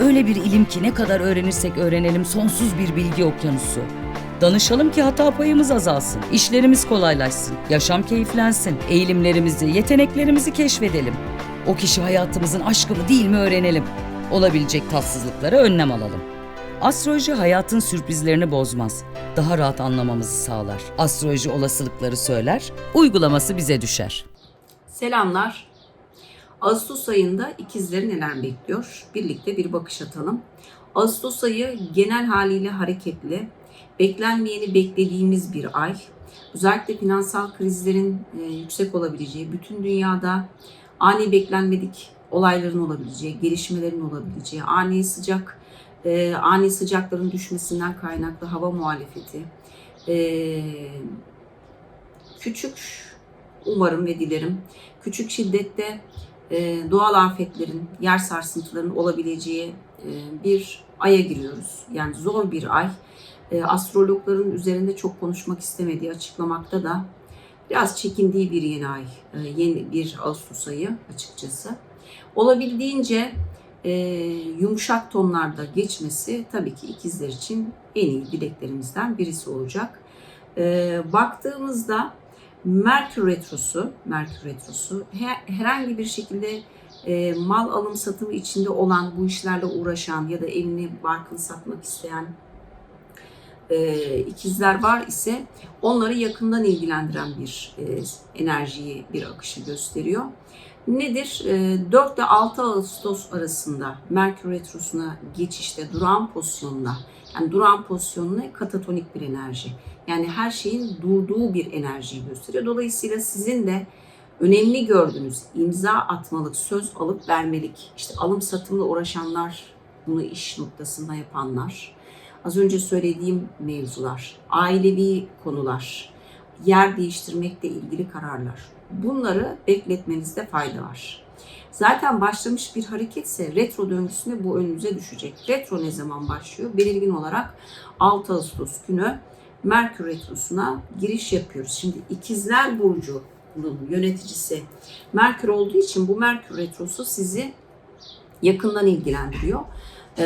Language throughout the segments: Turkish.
Öyle bir ilim ki ne kadar öğrenirsek öğrenelim sonsuz bir bilgi okyanusu. Danışalım ki hata payımız azalsın, işlerimiz kolaylaşsın, yaşam keyiflensin, eğilimlerimizi, yeteneklerimizi keşfedelim. O kişi hayatımızın aşkı mı değil mi öğrenelim. Olabilecek tatsızlıklara önlem alalım. Astroloji hayatın sürprizlerini bozmaz. Daha rahat anlamamızı sağlar. Astroloji olasılıkları söyler, uygulaması bize düşer. Selamlar. Ağustos ayında ikizleri neler bekliyor? Birlikte bir bakış atalım. Ağustos ayı genel haliyle hareketli, beklenmeyeni beklediğimiz bir ay. Özellikle finansal krizlerin e, yüksek olabileceği, bütün dünyada ani beklenmedik olayların olabileceği, gelişmelerin olabileceği, ani sıcak, e, ani sıcakların düşmesinden kaynaklı hava muhalefeti, e, küçük umarım ve dilerim küçük şiddette e, doğal afetlerin, yer sarsıntılarının olabileceği e, bir aya giriyoruz. Yani zor bir ay. E, astrologların üzerinde çok konuşmak istemediği açıklamakta da biraz çekindiği bir yeni ay, e, yeni bir Ağustos ayı açıkçası. Olabildiğince yumuşak tonlarda geçmesi tabii ki ikizler için en iyi dileklerimizden birisi olacak. Baktığımızda Merkür Retrosu, Merkür Retrosu her- herhangi bir şekilde e, mal alım satımı içinde olan, bu işlerle uğraşan ya da evini, barkını satmak isteyen e, ikizler var ise onları yakından ilgilendiren bir e, enerjiyi, bir akışı gösteriyor. Nedir? E, 4 ile 6 Ağustos arasında Merkür Retrosu'na geçişte durağan pozisyonuna, yani durağan pozisyonuna katatonik bir enerji. Yani her şeyin durduğu bir enerjiyi gösteriyor. Dolayısıyla sizin de önemli gördüğünüz imza atmalık, söz alıp vermelik, işte alım satımla uğraşanlar, bunu iş noktasında yapanlar, az önce söylediğim mevzular, ailevi konular, yer değiştirmekle ilgili kararlar. Bunları bekletmenizde fayda var. Zaten başlamış bir hareketse retro döngüsünde bu önünüze düşecek. Retro ne zaman başlıyor? Belirgin olarak 6 Ağustos günü Merkür Retrosu'na giriş yapıyoruz. Şimdi İkizler Burcu'nun yöneticisi Merkür olduğu için bu Merkür Retrosu sizi yakından ilgilendiriyor. Ee,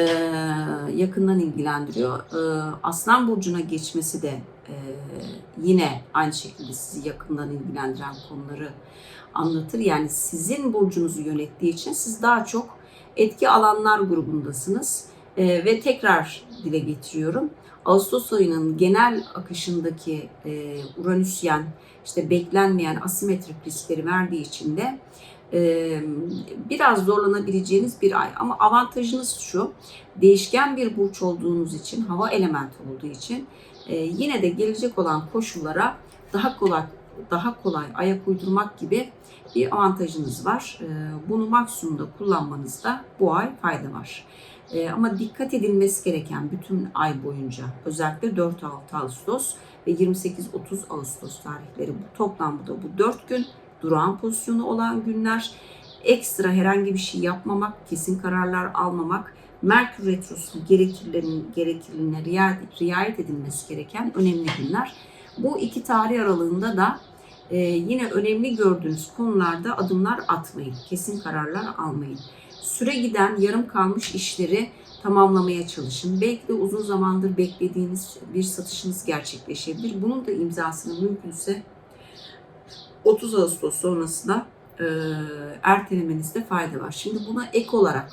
yakından ilgilendiriyor. Ee, Aslan Burcu'na geçmesi de e, yine aynı şekilde sizi yakından ilgilendiren konuları anlatır. Yani sizin burcunuzu yönettiği için siz daha çok etki alanlar grubundasınız. Ee, ve tekrar dile getiriyorum. Ağustos ayının genel akışındaki e, Uranüsyen, işte beklenmeyen asimetrik riskleri verdiği için de e, biraz zorlanabileceğiniz bir ay. Ama avantajınız şu, değişken bir burç olduğunuz için, hava elementi olduğu için e, yine de gelecek olan koşullara daha kolay daha kolay ayak uydurmak gibi bir avantajınız var. E, bunu maksimumda kullanmanızda bu ay fayda var. E, ama dikkat edilmesi gereken bütün ay boyunca özellikle 4-6 Ağustos ve 28-30 Ağustos tarihleri bu toplamda bu 4 gün durağan pozisyonu olan günler. Ekstra herhangi bir şey yapmamak, kesin kararlar almamak, Merkür Retrosu riayet, riayet edilmesi gereken önemli günler. Bu iki tarih aralığında da e, yine önemli gördüğünüz konularda adımlar atmayın, kesin kararlar almayın. Süre giden, yarım kalmış işleri tamamlamaya çalışın. Belki de uzun zamandır beklediğiniz bir satışınız gerçekleşebilir. Bunun da imzasını mümkünse 30 Ağustos sonrasında e, ertelemenizde fayda var. Şimdi buna ek olarak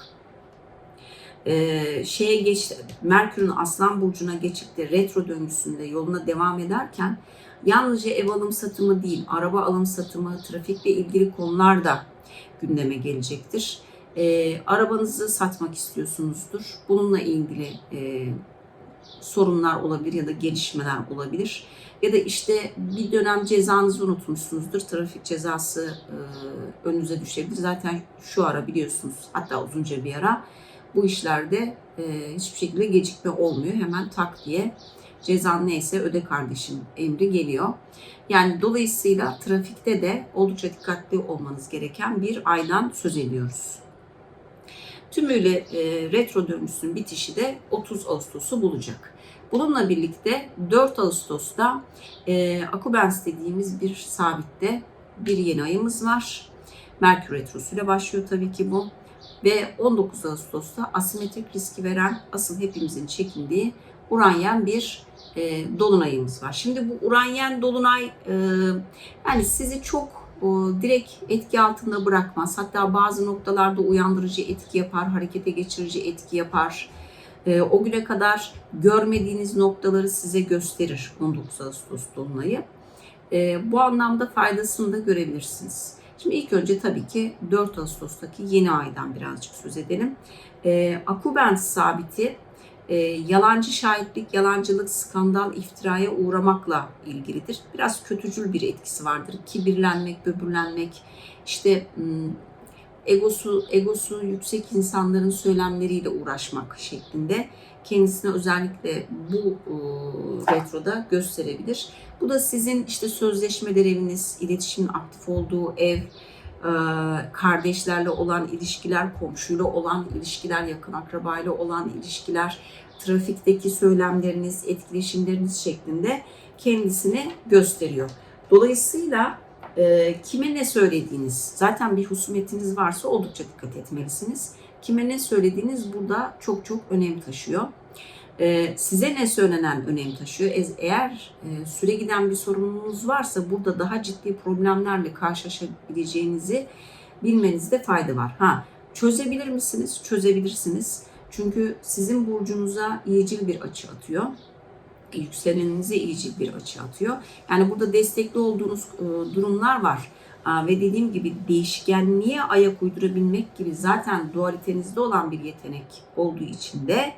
e, şeye geç, Merkür'ün Aslan Burcu'na geçip retro döngüsünde yoluna devam ederken yalnızca ev alım satımı değil, araba alım satımı, trafikle ilgili konular da gündeme gelecektir. E, arabanızı satmak istiyorsunuzdur. Bununla ilgili e, sorunlar olabilir ya da gelişmeler olabilir. Ya da işte bir dönem cezanızı unutmuşsunuzdur. Trafik cezası e, önünüze düşebilir. Zaten şu ara biliyorsunuz hatta uzunca bir ara bu işlerde e, hiçbir şekilde gecikme olmuyor. Hemen tak diye cezan neyse öde kardeşim emri geliyor. Yani dolayısıyla trafikte de oldukça dikkatli olmanız gereken bir aydan söz ediyoruz. Tümüyle e, retro dönüşünün bitişi de 30 Ağustos'u bulacak. Bununla birlikte 4 Ağustos'ta e, Akubens dediğimiz bir sabitte bir yeni ayımız var. Merkür Retrosu ile başlıyor tabii ki bu. Ve 19 Ağustos'ta asimetrik riski veren asıl hepimizin çekindiği Uranyen bir e, dolunayımız var. Şimdi bu Uranyen dolunay e, yani sizi çok e, direkt etki altında bırakmaz. Hatta bazı noktalarda uyandırıcı etki yapar, harekete geçirici etki yapar. E, o güne kadar görmediğiniz noktaları size gösterir 19 Ağustos dolunayı. E, bu anlamda faydasını da görebilirsiniz. Şimdi ilk önce tabii ki 4 Ağustos'taki yeni aydan birazcık söz edelim. E, Akubens sabiti e, yalancı şahitlik, yalancılık, skandal, iftiraya uğramakla ilgilidir. Biraz kötücül bir etkisi vardır. Kibirlenmek, böbürlenmek, işte m, egosu egosu yüksek insanların söylemleriyle uğraşmak şeklinde kendisine özellikle bu e, retroda gösterebilir. Bu da sizin işte sözleşmeler eviniz, iletişimin aktif olduğu ev, e, kardeşlerle olan ilişkiler, komşuyla olan ilişkiler, yakın akrabayla olan ilişkiler, trafikteki söylemleriniz, etkileşimleriniz şeklinde kendisini gösteriyor. Dolayısıyla e, kime ne söylediğiniz, zaten bir husumetiniz varsa oldukça dikkat etmelisiniz. Kime ne söylediğiniz burada çok çok önem taşıyor. E, size ne söylenen önem taşıyor. Eğer e, süre giden bir sorununuz varsa burada daha ciddi problemlerle karşılaşabileceğinizi bilmenizde fayda var. Ha, çözebilir misiniz? Çözebilirsiniz. Çünkü sizin burcunuza iyicil bir açı atıyor. Yükseleninize iyicil bir açı atıyor. Yani burada destekli olduğunuz e, durumlar var. Ve dediğim gibi değişkenliğe ayak uydurabilmek gibi zaten dualitenizde olan bir yetenek olduğu için de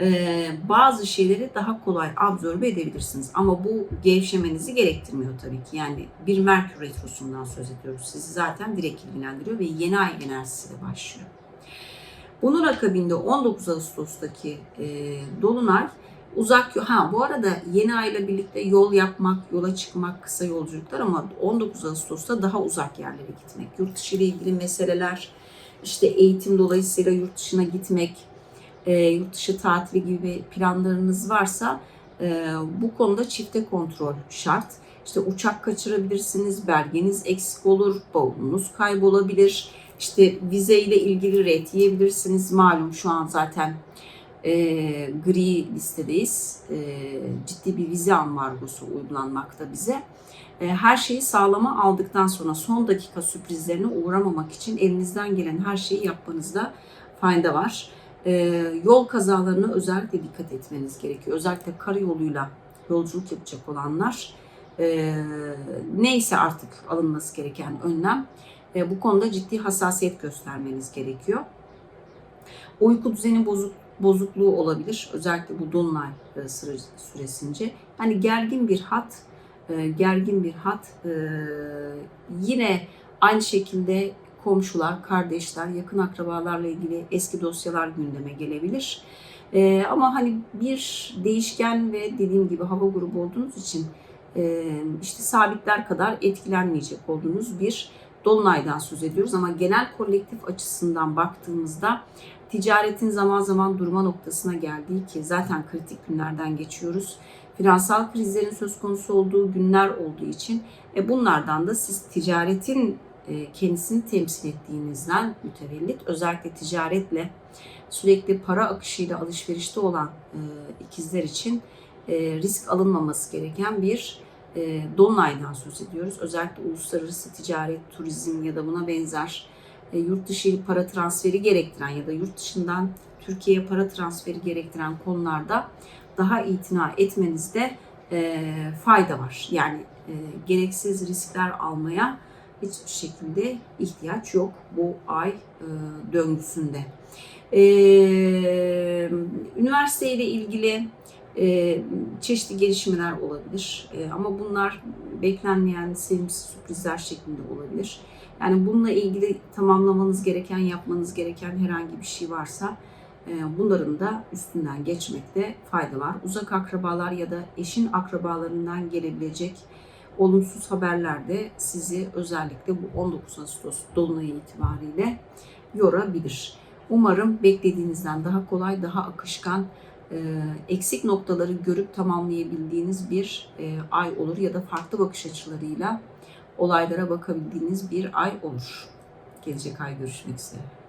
e, bazı şeyleri daha kolay absorbe edebilirsiniz. Ama bu gevşemenizi gerektirmiyor tabii ki. Yani bir Merkür Retrosu'ndan söz ediyoruz. Sizi zaten direkt ilgilendiriyor ve yeni ay enerjisiyle başlıyor. Bunun akabinde 19 Ağustos'taki e, Dolunay uzak ha bu arada yeni ayla birlikte yol yapmak, yola çıkmak, kısa yolculuklar ama 19 Ağustos'ta daha uzak yerlere gitmek, yurt dışı ile ilgili meseleler, işte eğitim dolayısıyla yurt dışına gitmek, e, yurt dışı tatili gibi planlarınız varsa e, bu konuda çifte kontrol şart. İşte uçak kaçırabilirsiniz, belgeniz eksik olur, bavulunuz kaybolabilir. İşte vize ile ilgili red yiyebilirsiniz. Malum şu an zaten e, gri listedeyiz. E, ciddi bir vize ambargosu uygulanmakta bize. E, her şeyi sağlama aldıktan sonra son dakika sürprizlerine uğramamak için elinizden gelen her şeyi yapmanızda fayda var. E, yol kazalarına özellikle dikkat etmeniz gerekiyor. Özellikle karayoluyla yolculuk yapacak olanlar e, neyse artık alınması gereken önlem e, bu konuda ciddi hassasiyet göstermeniz gerekiyor. Uyku düzeni bozuk bozukluğu olabilir. Özellikle bu dolunay e, süresince. Hani gergin bir hat, e, gergin bir hat. e, Yine aynı şekilde komşular, kardeşler, yakın akrabalarla ilgili eski dosyalar gündeme gelebilir. E, ama hani bir değişken ve dediğim gibi hava grubu olduğunuz için e, işte sabitler kadar etkilenmeyecek olduğunuz bir dolunaydan söz ediyoruz ama genel kolektif açısından baktığımızda ticaretin zaman zaman durma noktasına geldiği ki zaten kritik günlerden geçiyoruz. Finansal krizlerin söz konusu olduğu günler olduğu için e, bunlardan da siz ticaretin e, kendisini temsil ettiğinizden mütevellit özellikle ticaretle sürekli para akışıyla alışverişte olan e, ikizler için e, risk alınmaması gereken bir e, dolunaydan söz ediyoruz. Özellikle uluslararası ticaret, turizm ya da buna benzer e, yurt dışı para transferi gerektiren ya da yurt dışından Türkiye'ye para transferi gerektiren konularda daha itina etmenizde e, fayda var. Yani e, gereksiz riskler almaya hiçbir şekilde ihtiyaç yok bu ay döngüsünde. E, üniversiteyle ilgili çeşitli gelişmeler olabilir. Ama bunlar beklenmeyen sevimsiz sürprizler şeklinde olabilir. Yani bununla ilgili tamamlamanız gereken, yapmanız gereken herhangi bir şey varsa E, bunların da üstünden geçmekte fayda var. Uzak akrabalar ya da eşin akrabalarından gelebilecek olumsuz haberler de sizi özellikle bu 19 Ağustos Dolunay itibariyle yorabilir. Umarım beklediğinizden daha kolay, daha akışkan, eksik noktaları görüp tamamlayabildiğiniz bir e, ay olur ya da farklı bakış açılarıyla olaylara bakabildiğiniz bir ay olur. Gelecek ay görüşmek üzere.